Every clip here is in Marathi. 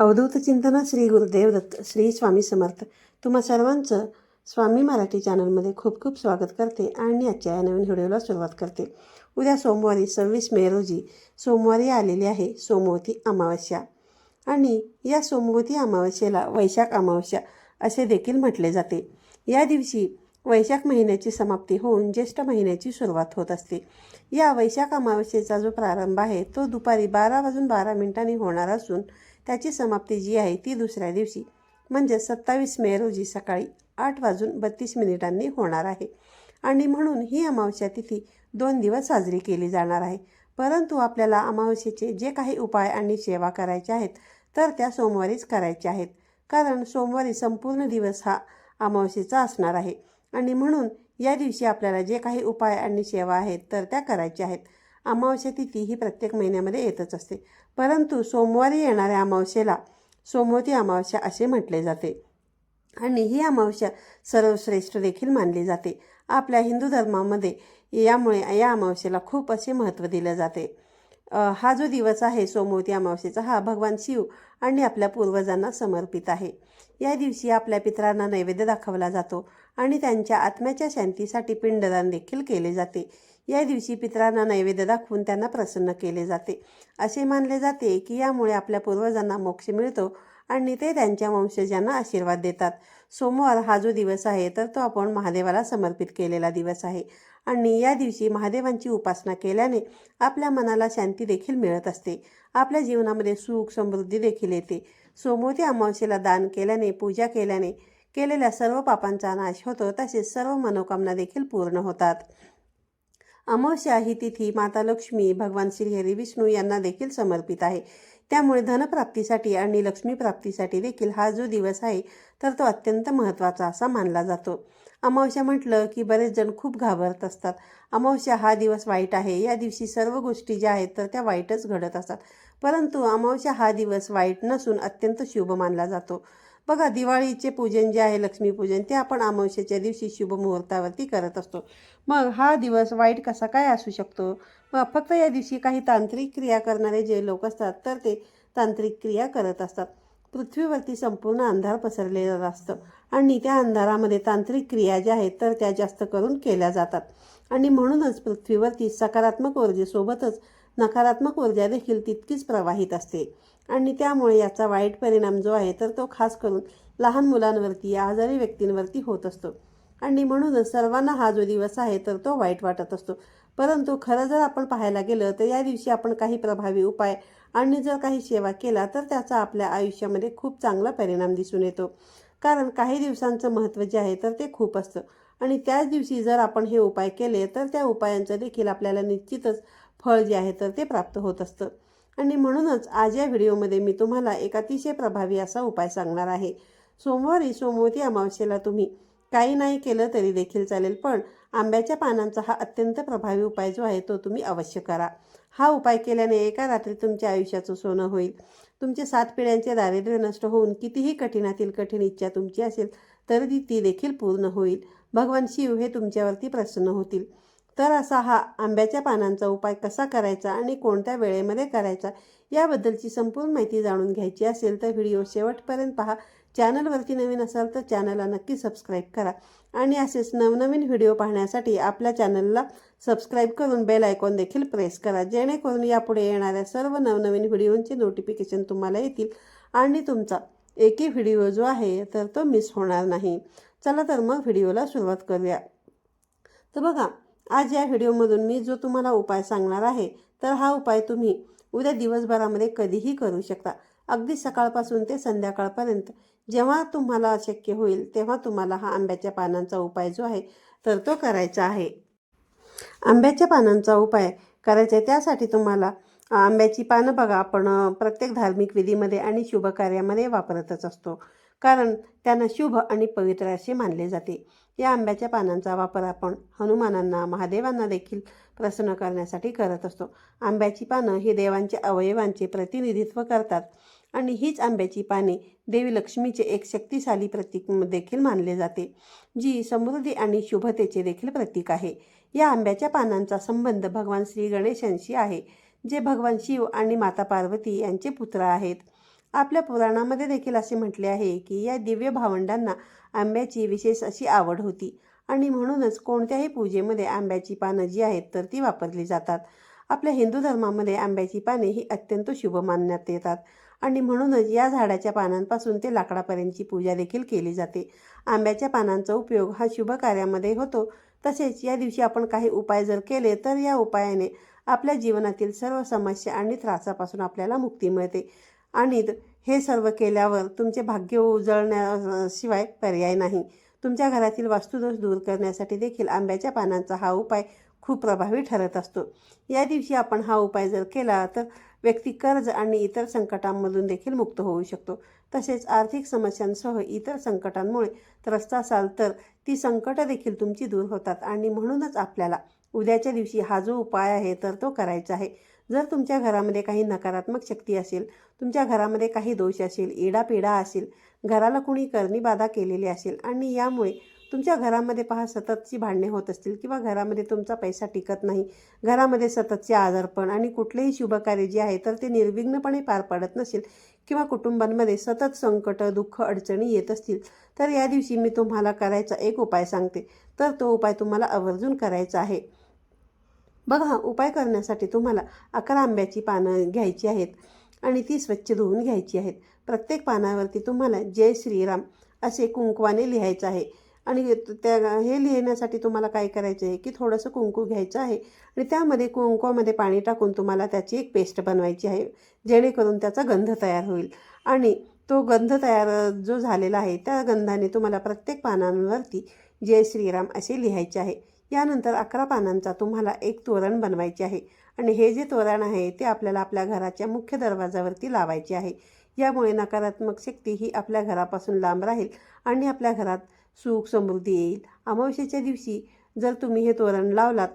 अवधूत चिंतन श्री गुरुदेव दत्त श्री स्वामी समर्थ. तुम्हा सर्वांचं स्वामी मराठी चॅनलमध्ये खूप खूप स्वागत करते आणि आजच्या या नवीन व्हिडिओला सुरुवात करते. उद्या सोमवारी सव्वीस मे रोजी सोमवारी आलेली आहे सोमवती अमावस्या. आणि या सोमवती अमावस्येला वैशाख अमावस्या असे देखील म्हटले जाते. या दिवशी वैशाख महिन्याची समाप्ती होऊन ज्येष्ठ महिन्याची सुरुवात होत असते. या वैशाख अमावस्येचा जो प्रारंभ आहे तो दुपारी बारा वाजून बारा मिनिटांनी होणार असून त्याची समाप्ती जी आहे ती दुसऱ्या दिवशी म्हणजे सत्तावीस मे रोजी सकाळी आठ वाजून बत्तीस मिनिटांनी होणार आहे. आणि म्हणून ही अमावस्या तिथी दोन दिवस साजरी केली जाणार आहे. परंतु आपल्याला अमावस्येचे जे काही उपाय आणि सेवा करायचे आहेत तर त्या सोमवारीच करायच्या आहेत. कारण सोमवारी संपूर्ण दिवस हा अमावस्येचा असणार आहे. आणि म्हणून या दिवशी आपल्याला जे काही उपाय आणि सेवा आहेत तर त्या करायच्या आहेत. अमावस्या तिथी ही प्रत्येक महिन्यामध्ये येतच असते. परंतु सोमवारी येणाऱ्या अमावस्येला सोमवती अमावस्या असे म्हटले जाते. आणि ही अमावस्या सर्वश्रेष्ठ देखील मानली जाते. आपल्या हिंदू धर्मामध्ये यामुळे या अमावस्येला खूप असे महत्त्व दिले जाते. हा जो दिवस आहे सोमवती अमावस्येचा हा भगवान शिव आणि आपल्या पूर्वजांना समर्पित आहे. या दिवशी आपल्या पितरांना नैवेद्य दाखवला जातो आणि त्यांच्या आत्म्याच्या शांतीसाठी पिंडदान देखील केले जाते. या दिवशी पितरांना नैवेद्य दाखवून त्यांना प्रसन्न केले जाते. असे मानले जाते की यामुळे आपल्या पूर्वजांना मोक्ष मिळतो आणि ते त्यांच्या वंशजांना आशीर्वाद देतात. सोमवार हा जो दिवस आहे तर तो आपण महादेवाला समर्पित केलेला दिवस आहे. आणि या दिवशी महादेवांची उपासना केल्याने आपल्या मनाला शांती देखील मिळत असते. आपल्या जीवनामध्ये सुख समृद्धी देखील येते. सोमवती अमावस्येला दान केल्याने पूजा केल्याने केलेल्या सर्व पापांचा नाश होतो तसेच सर्व मनोकामना देखील पूर्ण होतात. अमावस्या ही तिथी माता लक्ष्मी भगवान श्री हरी विष्णू यांना देखील समर्पित आहे. त्यामुळे धनप्राप्तीसाठी आणि लक्ष्मी प्राप्तीसाठी देखील हा जो दिवस आहे तर तो अत्यंत महत्त्वाचा असा मानला जातो. अमावस्या म्हटलं की बरेच जण खूप घाबरत असतात. अमावस्या हा दिवस वाईट आहे. या दिवशी सर्व गोष्टी ज्या आहेत तर त्या वाईटच घडत असतात. परंतु अमावस्या हा दिवस वाईट नसून अत्यंत शुभ मानला जातो. बघा दिवाळीचे पूजन जे आहे लक्ष्मीपूजन ते आपण अमावश्याच्या दिवशी शुभ मुहूर्तावरती करत असतो. मग हा दिवस वाईट कसा काय असू शकतो? मग फक्त या दिवशी काही तांत्रिक क्रिया करणारे जे लोक असतात तर ते तांत्रिक क्रिया करत असतात. पृथ्वीवरती संपूर्ण अंधार पसरलेलं असतं आणि त्या अंधारामध्ये तांत्रिक क्रिया ज्या आहेत तर त्या जास्त करून केल्या जातात. आणि म्हणूनच पृथ्वीवरती सकारात्मक ऊर्जेसोबतच नकारात्मक ऊर्जा देखील तितकीच प्रवाहित असते. आणि त्यामुळे याचा वाईट परिणाम जो आहे तर तो खास करून लहान मुलांवरती या आजारी व्यक्तींवरती होत असतो. आणि म्हणूनच सर्वांना हा जो दिवस आहे तर तो वाईट वाटत असतो. परंतु खरं जर आपण पाहायला गेलं तर या दिवशी आपण काही प्रभावी उपाय आणि जर काही सेवा केला तर त्याचा आपल्या आयुष्यामध्ये खूप चांगला परिणाम दिसून येतो. कारण काही दिवसांचं महत्त्व जे आहे तर ते खूप असतं. आणि त्याच दिवशी जर आपण हे उपाय केले तर त्या उपायांचं देखील आपल्याला निश्चितच फळ जे आहे तर ते प्राप्त होत असतं. आणि म्हणूनच आज या व्हिडिओमध्ये मी तुम्हाला एक अतिशय प्रभावी असा उपाय सांगणार आहे. सोमवारी सोमवती अमावस्येला तुम्ही काही नाही केलं तरी देखील चालेल पण आंब्याच्या पानांचा हा अत्यंत प्रभावी उपाय जो आहे तो तुम्ही अवश्य करा. हा उपाय केल्याने एका रात्री तुमच्या आयुष्याचं सोनं होईल. तुमचे सात पिढ्यांचे दारिद्र्य नष्ट होऊन कितीही कठीणातील कठीण इच्छा तुमची असेल तरी ती देखील पूर्ण होईल. भगवान शिव हे तुमच्यावरती प्रसन्न होतील. तर असा हा आंब्याच्या पानांचा उपाय कसा करायचा आणि कोणत्या वेळेमध्ये करायचा याबद्दलची संपूर्ण माहिती जाणून घ्यायची असेल तर व्हिडिओ शेवटपर्यंत पहा. चॅनलवरती नवीन असाल तर चॅनलला नक्की सबस्क्राईब करा. आणि असेच नवनवीन व्हिडिओ पाहण्यासाठी आपल्या चॅनलला सबस्क्राईब करून बेल आयकॉन देखील प्रेस करा. जेणेकरून यापुढे येणाऱ्या सर्व नवनवीन व्हिडिओंचे नोटिफिकेशन तुम्हाला येतील आणि तुमचा एकही व्हिडिओ जो आहे तर तो मिस होणार नाही. चला तर मग व्हिडिओला सुरुवात करूया. तर बघा आज या व्हिडिओमधून मी जो तुम्हाला उपाय सांगणार आहे तर हा उपाय तुम्ही उद्या दिवसभरामध्ये कधीही करू शकता. अगदी सकाळपासून ते संध्याकाळपर्यंत. जेव्हा तुम्हाला शक्य होईल तेव्हा तुम्हाला हा आंब्याच्या पानांचा उपाय जो आहे तर तो करायचा आहे. आंब्याच्या पानांचा उपाय करायचा आहे त्यासाठी तुम्हाला आंब्याची पानं बघा आपण प्रत्येक धार्मिक विधीमध्ये आणि शुभकार्यामध्ये वापरतच असतो. कारण त्यांना शुभ आणि पवित्र असे मानले जाते. या आंब्याच्या पानांचा वापर आपण हनुमानांना महादेवांना देखील प्रसन्न करण्यासाठी करत असतो. आंब्याची पानं ही देवांच्या अवयवांचे प्रतिनिधित्व करतात आणि हीच आंब्याची पाने देवी लक्ष्मीचे एक शक्तिशाली प्रतीक देखील मानले जाते जी समृद्धी आणि शुभतेचे देखील प्रतीक आहे. या आंब्याच्या पानांचा संबंध भगवान श्री गणेशांशी आहे जे भगवान शिव आणि माता पार्वती यांचे पुत्र आहेत. आपल्या पुराणामध्ये देखील असे म्हटले आहे की या दिव्य भावंडांना आंब्याची विशेष अशी आवड होती. आणि म्हणूनच कोणत्याही पूजेमध्ये आंब्याची पानं जी आहेत तर ती वापरली जातात. आपल्या हिंदू धर्मामध्ये आंब्याची पाने ही अत्यंत शुभ मानण्यात येतात. आणि म्हणूनच या झाडाच्या पानांपासून ते लाकडापर्यंतची पूजा देखील केली जाते. आंब्याच्या पानांचा उपयोग हा शुभ कार्यामध्ये होतो. तसेच या दिवशी आपण काही उपाय जर केले तर या उपायाने आपल्या जीवनातील सर्व समस्या आणि त्रासापासून आपल्याला मुक्ती मिळते. आणि हे सर्व केल्यावर तुमचे भाग्य उजळण्याशिवाय पर्याय नाही. तुमच्या घरातील वास्तुदोष दूर करण्यासाठी देखील आंब्याच्या पानांचा हा उपाय खूप प्रभावी ठरत असतो. या दिवशी आपण हा उपाय जर केला तर व्यक्ती कर्ज आणि इतर संकटांमधून देखील मुक्त होऊ शकतो. तसेच आर्थिक समस्यांसह इतर संकटांमुळे त्रस्त असाल तर ती संकटं देखील तुमची दूर होतात आणि म्हणूनच आपल्याला उद्याच्या दिवशी हा जो उपाय आहे तर तो करायचा आहे. जर तुमच्या घरामध्ये काही नकारात्मक शक्ती असेल तुमच्या घरामध्ये काही दोष असेल इडापिडा असेल घराला कुणी करणी बाधा केलेली असेल आणि यामुळे तुमच्या घरामध्ये पहा सततची भांडणे होत असतील किंवा घरामध्ये तुमचा पैसा टिकत नाही घरामध्ये सततचे आजारपण आणि कुठलेही शुभकार्य जे आहे तर ते निर्विघ्नपणे पार पडत नसेल किंवा कुटुंबांमध्ये सतत संकट दुःख अडचणी येत असतील तर या दिवशी मी तुम्हाला करायचा एक उपाय सांगते. तर तो उपाय तुम्हाला आवर्जून करायचा आहे. बघा उपाय करण्यासाठी तुम्हाला अकरा आंब्याची पानं घ्यायची आहेत आणि ती स्वच्छ धुवून घ्यायची आहेत. प्रत्येक पानावरती तुम्हाला जय श्रीराम असे कुंकवाने लिहायचं आहे. आणि त्या हे लिहिण्यासाठी तुम्हाला काय करायचं आहे की थोडंसं कुंकू घ्यायचं आहे आणि त्यामध्ये कुंकवामध्ये पाणी टाकून तुम्हाला त्याची एक पेस्ट बनवायची आहे जेणेकरून त्याचा गंध तयार होईल. आणि तो गंध तयार जो झालेला आहे त्या गंधाने तुम्हाला प्रत्येक पानांवरती जय श्रीराम असे लिहायचे आहे. यानंतर अकरा पानांचा तुम्हाला एक तोरण बनवायचे आहे. आणि हे जे तोरण आहे ते आपल्याला आपल्या घराच्या मुख्य दरवाजावरती लावायचे आहे. यामुळे नकारात्मक शक्ती ही आपल्या घरापासून लांब राहील आणि आपल्या घरात सुख समृद्धी येईल. अमावस्येच्या दिवशी जर तुम्ही हे तोरण लावलात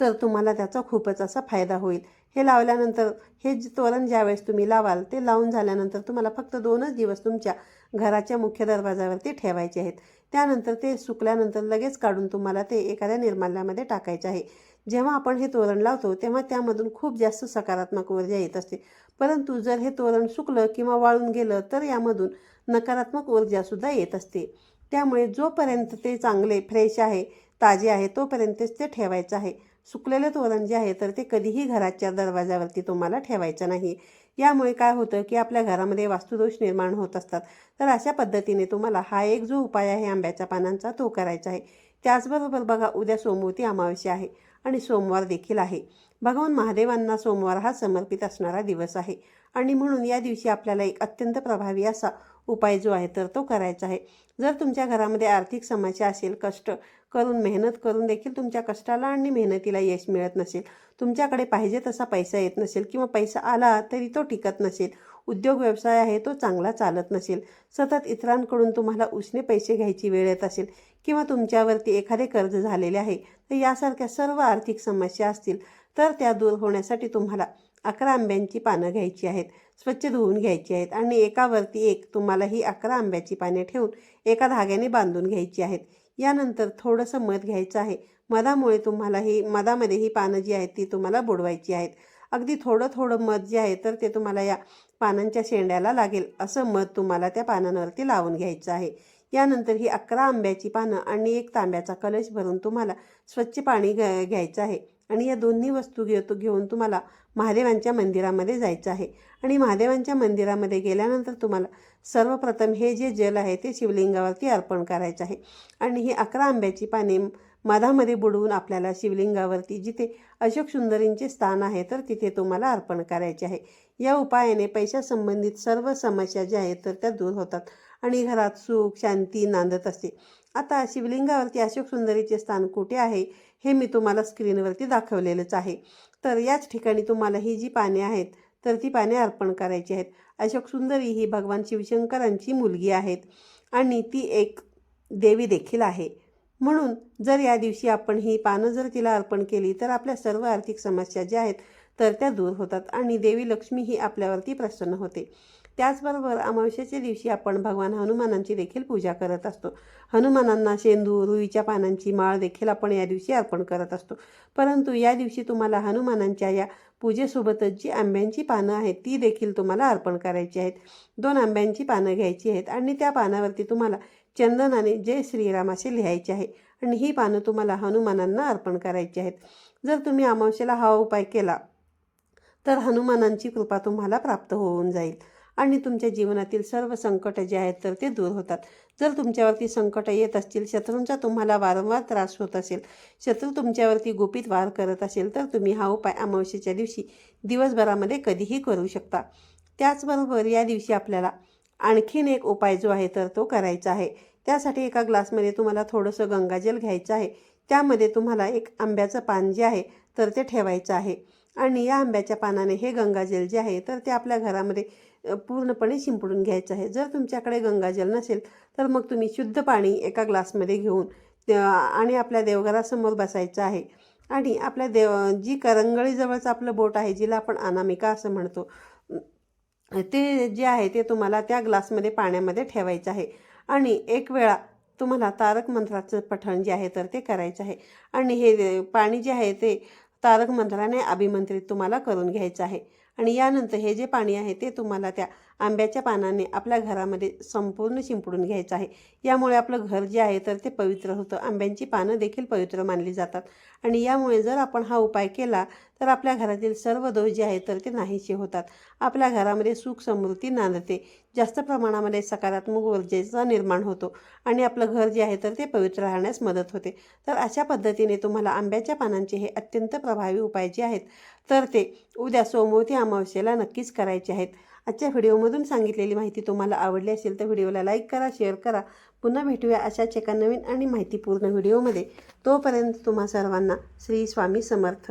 तर तुम्हाला त्याचा खूपच असा फायदा होईल. हे लावल्यानंतर हे जे तोरण ज्यावेळेस तुम्ही लावाल ते लावून झाल्यानंतर तुम्हाला फक्त दोनच दिवस तुमच्या घराच्या मुख्य दरवाजावरती ठेवायचे आहेत. त्यानंतर ते सुकल्यानंतर लगेच काढून तुम्हाला ते एखाद्या निर्माल्यामध्ये टाकायचे आहे. जेव्हा आपण हे तोरण लावतो तेव्हा त्यामधून खूप जास्त सकारात्मक ऊर्जा येत असते. परंतु जर हे तोरण सुकलं किंवा वाळून गेलं तर यामधून नकारात्मक ऊर्जासुद्धा येत असते. त्यामुळे जोपर्यंत ते चांगले फ्रेश आहे ताजे आहे तोपर्यंतच ते ठेवायचं आहे. सुकलेलं तोरण जे आहे तर ते कधीही घराच्या दरवाजावरती तुम्हाला ठेवायचं नाही. यामुळे काय होतं की आपल्या घरामध्ये वास्तुदोष निर्माण होत असतात. तर अशा पद्धतीने तुम्हाला हा एक जो उपाय आहे आंब्याच्या पानांचा तो करायचा आहे. त्याचबरोबर बघा उद्या सोमवती अमावस्या आहे आणि सोमवार देखील आहे. भगवान महादेवांना सोमवार हा समर्पित असणारा दिवस आहे. आणि म्हणून या दिवशी आपल्याला एक अत्यंत प्रभावी असा उपाय जो आहे तर तो करायचा आहे. जर तुमच्या घरामध्ये आर्थिक समस्या असेल कष्ट करून मेहनत करून देखील तुमच्या कष्टाला आणि मेहनतीला यश मिळत नसेल. तुमच्याकडे पाहिजे तसा पैसा येत नसेल किंवा पैसा आला तरी तो टिकत नसेल. उद्योग व्यवसाय आहे तो चांगला चालत नसेल. सतत इतरांकडून तुम्हाला उसने पैसे घ्यायची वेळ येत असेल किंवा तुमच्यावरती एखादे कर्ज झालेले आहे तर यासारख्या सर्व आर्थिक समस्या असतील तर त्या दूर होण्यासाठी तुम्हाला अकरा आंब्यांची पानं घ्यायची आहेत स्वच्छ धुवून घ्यायची आहेत आणि एकावरती एक तुम्हाला ही अकरा आंब्याची पाने ठेवून एका धाग्याने बांधून घ्यायची आहेत. यानंतर थोडंसं मध घ्यायचं आहे. मधामुळे तुम्हाला ही मधामध्ये ही पानं जी आहेत ती तुम्हाला बुडवायची आहेत. अगदी थोडं थोडं मध जे आहे तर ते तुम्हाला या पानांच्या शेंड्याला लागेल. असं मध तुम्हाला त्या पानांवरती लावून घ्यायचं आहे. यानंतर ही अकरा आंब्याची पानं आणि एक तांब्याचा कलश भरून तुम्हाला स्वच्छ पाणी घ घ्यायचं आहे. आणि या दोन्ही वस्तू घेतो घेऊन तुम्हाला महादेवांच्या मंदिरामध्ये जायचं आहे. आणि महादेवांच्या मंदिरामध्ये गेल्यानंतर तुम्हाला सर्वप्रथम हे जे जल आहे ते शिवलिंगावरती अर्पण करायचं आहे. आणि ही अकरा आंब्याची पाने मधामध्ये बुडवून आपल्याला शिवलिंगावरती जिथे अशोक सुंदरींचे स्थान आहे तर तिथे तुम्हाला अर्पण करायचे आहे. या उपायाने पैशासंबंधित सर्व समस्या ज्या आहेत तर त्या दूर होतात. आणि घरात सुख शांती नांदत असते. आता शिवलिंगावरती अशोक सुंदरीचे स्थान कुठे आहे हे मी तुम्हाला स्क्रीनवरती दाखवलेलंच आहे. तर याच ठिकाणी तुम्हाला ही जी पाने आहेत तर ती पाने अर्पण करायची आहेत. अशोक सुंदरी ही भगवान शिवशंकरांची मुलगी आहेत आणि ती एक देवी देखील आहे. म्हणून जर या दिवशी आपण ही पानं जर तिला अर्पण केली तर आपल्या सर्व आर्थिक समस्या ज्या आहेत तर त्या दूर होतात आणि देवी लक्ष्मी ही आपल्यावरती प्रसन्न होते. त्याचबरोबर अमावस्येच्या दिवशी आपण भगवान हनुमानांची देखील पूजा करत असतो. हनुमानांना शेंदू रुईच्या पानांची माळ देखील आपण या दिवशी अर्पण करत असतो. परंतु या दिवशी तुम्हाला हनुमानांच्या या पूजेसोबतच जी आंब्यांची पानं आहेत ती देखील तुम्हाला अर्पण करायची आहेत. दोन आंब्यांची पानं घ्यायची आहेत आणि त्या पानावरती तुम्हाला चंदनाने जय श्रीराम असे लिहायचे आहे. आणि ही पानं तुम्हाला हनुमानांना अर्पण करायची आहेत. जर तुम्ही अमावस्येला हा उपाय केला तर हनुमानांची कृपा तुम्हाला प्राप्त होऊन जाईल. आणि तुमच्या जीवनातील सर्व संकट जे आहेत तर ते दूर होतात. जर तुमच्यावरती संकट येत असतील शत्रूंचा तुम्हाला वारंवार त्रास होत असेल शत्रू तुमच्यावरती गुपित वार करत असेल तर तुम्ही हा उपाय अमावस्येच्या दिवशी दिवसभरामध्ये कधीही करू शकता. त्याचबरोबर या दिवशी आपल्याला आणखीन एक उपाय जो आहे तर तो करायचा आहे. त्यासाठी एका ग्लासमध्ये तुम्हाला थोडंसं गंगाजल घ्यायचं आहे. त्यामध्ये तुम्हाला एक आंब्याचं पान जे आहे तर ते ठेवायचं आहे. आणि या आंब्याच्या पानाने हे गंगाजल जे आहे तर ते आपल्या घरामध्ये पूर्णपणे शिंपडून घ्यायचं आहे. जर तुमच्याकडे गंगाजल नसेल तर मग तुम्ही शुद्ध पाणी एका ग्लासमध्ये घेऊन आणि आपल्या देवघरासमोर बसायचं आहे. आणि आपल्या देव जी करंगळीजवळचं आपलं बोट आहे जिला आपण अनामिका असं म्हणतो ते जे आहे ते तुम्हाला त्या ग्लासमध्ये पाण्यामध्ये ठेवायचं आहे. आणि एक वेळा तुम्हाला तारक मंत्राचं पठण जे आहे तर ते करायचं आहे. आणि हे पाणी जे आहे ते तारक मंत्राने अभिमंत्रित तुम्हाला करून घ्यायचं आहे. आणि यानंतर हे जे पाणी आहे ते तुम्हाला त्या आंब्याच्या पानाने आपल्या घरामध्ये संपूर्ण शिंपडून घ्यायचं आहे. यामुळे आपलं घर जे आहे तर ते पवित्र होतं. आंब्यांची पानं देखील पवित्र मानली जातात. आणि यामुळे जर आपण हा उपाय केला तर आपल्या घरातील सर्व दोष जे आहेत तर ते नाहीसे होतात. आपल्या घरामध्ये सुख समृद्धी नांदते. जास्त प्रमाणामध्ये सकारात्मक ऊर्जेचा निर्माण होतो आणि आपलं घर जे आहे तर ते पवित्र राहण्यास मदत होते. तर अशा पद्धतीने तुम्हाला आंब्याच्या पानांचे हे अत्यंत प्रभावी उपाय जे आहेत तर ते उद्या सोमवती अमावस्येला नक्कीच करायचे आहेत. आजच्या व्हिडिओमधून सांगितलेली माहिती तुम्हाला आवडली असेल तर व्हिडिओला लाईक करा शेअर करा. पुन्हा भेटूया अशाच एका नवीन आणि माहितीपूर्ण व्हिडिओमध्ये. तोपर्यंत तुम्हा सर्वांना श्री स्वामी समर्थ.